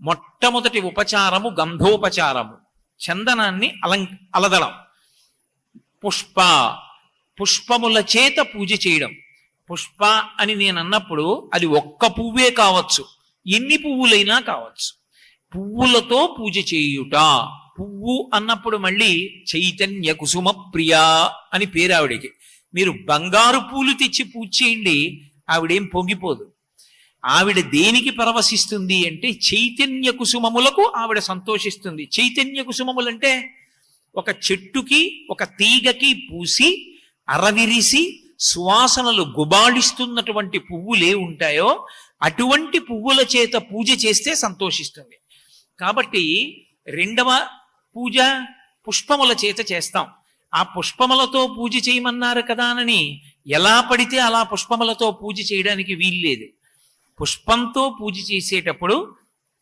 మొట్టమొదటి ఉపచారము గంధోపచారము. చందనాన్ని అలం అలదడం పుష్ప పుష్పముల చేత పూజ చేయడం. పుష్ప అని నేను అన్నప్పుడు అది ఒక్క పువ్వే కావచ్చు. ఎన్ని పువ్వులైనా కావచ్చు. పువ్వులతో పూజ చేయుట. పువ్వు అన్నప్పుడు మళ్ళీ చైతన్య కుసుమ ప్రియ అని పేరు ఆవిడికి మీరు బంగారు పూలు తెచ్చి పూజ చేయండి ఆవిడేం పొంగిపోదు. ఆవిడ దేనికి పరవశిస్తుంది అంటే చైతన్య కుసుమములకు ఆవిడ సంతోషిస్తుంది. చైతన్య కుసుమములంటే ఒక చెట్టుకి ఒక తీగకి పూసి అరవిరిసి సువాసనలు గుబాళిస్తున్నటువంటి పువ్వులే ఉంటాయో అటువంటి పువ్వుల చేత పూజ చేస్తే సంతోషిస్తుంది. కాబట్టి రెండవ పూజ పుష్పముల చేత చేస్తాం. ఆ పుష్పములతో పూజ చేయమన్నారు కదా అని ఎలా పడితే అలా పుష్పములతో పూజ చేయడానికి వీల్లేదు. పుష్పంతో పూజ చేసేటప్పుడు